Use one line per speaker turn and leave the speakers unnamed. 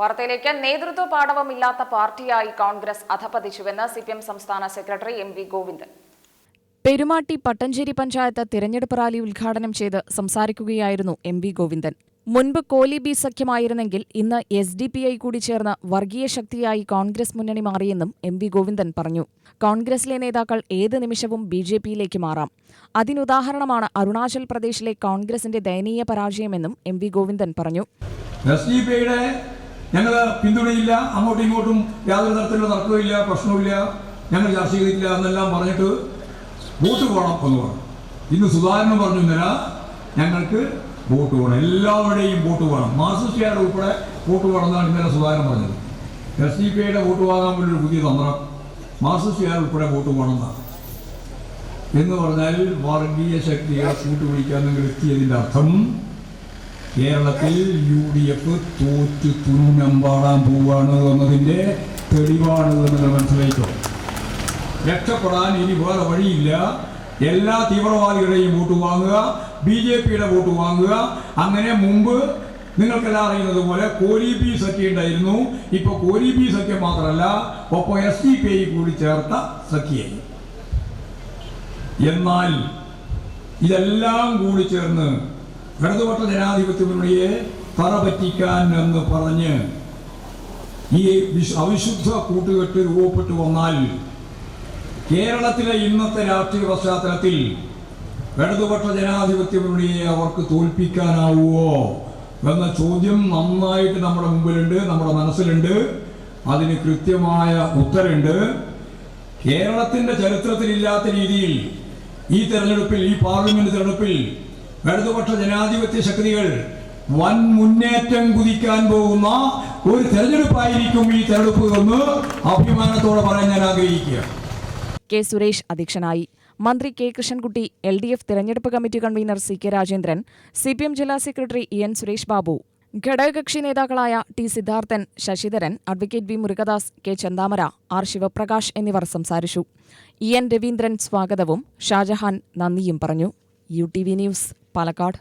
വാർത്തയിലേക്ക് നേതൃത്വ പാടവമില്ലാത്ത പാർട്ടിയായി കോൺഗ്രസ് അധപതിച്ചുവെന്ന് സി പി എം സംസ്ഥാന secretary M V Govindan.
Perumatty Pattanchery panchayat തിരഞ്ഞെടുപ്പ് റാലി ഉദ്ഘാടനം ചെയ്ത് സംസാരിക്കുകയായിരുന്നു എം വി ഗോവിന്ദൻ. മുൻപ് കോലി ബി സഖ്യമായിരുന്നെങ്കിൽ ഇന്ന് എസ് ഡി പി ഐ കൂടി ചേർന്ന് വർഗീയ ശക്തിയായി കോൺഗ്രസ് മുന്നണി മാറിയെന്നും എം വി ഗോവിന്ദൻ പറഞ്ഞു. കോൺഗ്രസിലെ നേതാക്കൾ ഏത് നിമിഷവും ബി ജെ പിയിലേക്ക് മാറാം. അതിനുദാഹരണമാണ് അരുണാചൽ പ്രദേശിലെ കോൺഗ്രസിന്റെ ദയനീയ പരാജയമെന്നും എം വി ഗോവിന്ദൻ പറഞ്ഞു.
എസ് ഡി ഞങ്ങൾ പിന്തുണയില്ല അങ്ങോട്ടും ഇങ്ങോട്ടും യാതൊരു തരത്തിലുള്ള തർക്കമില്ല പ്രശ്നമില്ല ഞങ്ങൾ ചർച്ച ചെയ്തിട്ടില്ല എന്നെല്ലാം പറഞ്ഞിട്ട് വോട്ട് പോകണം എന്ന് പറഞ്ഞു. ഇന്ന് സുധാകരൻ പറഞ്ഞു ഇന്നലെ ഞങ്ങൾക്ക് വോട്ട് പോകണം. എല്ലാവരുടെയും വോട്ട് പോകണം. മാർസിസ്റ്റുകാരുടെ ഉൾപ്പെടെ വോട്ട് പോകണം എന്നാണ് ഇന്നലെ സുധാകരൻ പറഞ്ഞത്. എസ് ഡി പി ഐയുടെ വോട്ട് വാങ്ങാൻ വേണ്ടി ഒരു പുതിയ തന്ത്രം. മാർസിസ്റ്റുകാർ ഉൾപ്പെടെ വോട്ട് പോകണമെന്നാണ് എന്ന് പറഞ്ഞാൽ വർഗീയ ശക്തിയെ കൂട്ടുപിടിക്കാൻ നിങ്ങൾ എത്തിയതിന്റെ അർത്ഥം കേരളത്തിൽ യു ഡി എഫ് തോറ്റു തുന്നമ്പാടാൻ പോവാണ് എന്നതിന്റെ തെളിവാണ് നിങ്ങൾ രക്ഷപ്പെടാൻ ഇനി വേറെ വഴിയില്ല. എല്ലാ തീവ്രവാദികളുടെയും വോട്ട് വാങ്ങുക ബി ജെ പിയുടെ വോട്ട് വാങ്ങുക. അങ്ങനെ മുമ്പ് നിങ്ങൾക്കെല്ലാം അറിയുന്നത് പോലെ കോലി പി സഖ്യ ഉണ്ടായിരുന്നു. ഇപ്പൊ കോലി പി സഖ്യം മാത്രമല്ല ഒപ്പം എസ് ഡി പി ഐ കൂടി ചേർത്ത സഖ്യയായി എന്നാൽ ഇതെല്ലാം കൂടി ചേർന്ന് ഇടതുപക്ഷ ജനാധിപത്യ മുന്നണിയെ തറ പറ്റിക്കാൻ എന്ന് പറഞ്ഞ് ഈ വിശ്- അവിശുദ്ധ കൂട്ടുകെട്ട് രൂപപ്പെട്ടു വന്നാൽ കേരളത്തിലെ ഇന്നത്തെ രാഷ്ട്രീയ പശ്ചാത്തലത്തിൽ ഇടതുപക്ഷ ജനാധിപത്യ അവർക്ക് തോൽപ്പിക്കാനാവുമോ എന്ന ചോദ്യം നന്നായിട്ട് നമ്മുടെ മുമ്പിലുണ്ട് നമ്മുടെ മനസ്സിലുണ്ട്. അതിന് കൃത്യമായ ഉത്തരമുണ്ട്. കേരളത്തിന്റെ ചരിത്രത്തിലില്ലാത്ത രീതിയിൽ ഈ തെരഞ്ഞെടുപ്പിൽ ഈ പാർലമെന്റ് തെരഞ്ഞെടുപ്പിൽ ഇടതുപക്ഷ ജനാധിപത്യ ശക്തികൾ വൻ മുന്നേറ്റം കുതിക്കാൻ പോകുന്ന ഒരു തെരഞ്ഞെടുപ്പായിരിക്കും ഈ തെരഞ്ഞെടുപ്പ് എന്ന് അഭിമാനത്തോടെ പറയാൻ ഞാൻ ആഗ്രഹിക്കുക.
കെ സുരേഷ് അധ്യക്ഷനായി. മന്ത്രി K Krishnankutty L D F തിരഞ്ഞെടുപ്പ് committee convener C K Rajendran C P M ജില്ലാ secretary E N Suresh Babu ഘടകകക്ഷി നേതാക്കളായ T Siddharthan Sasidharan advocate V Murugadas K Chandamara R Sivaprakash എന്നിവർ സംസാരിച്ചു. ഇ എൻ രവീന്ദ്രൻ സ്വാഗതവും ഷാജഹാൻ നന്ദിയും പറഞ്ഞു. U T V news Palakkad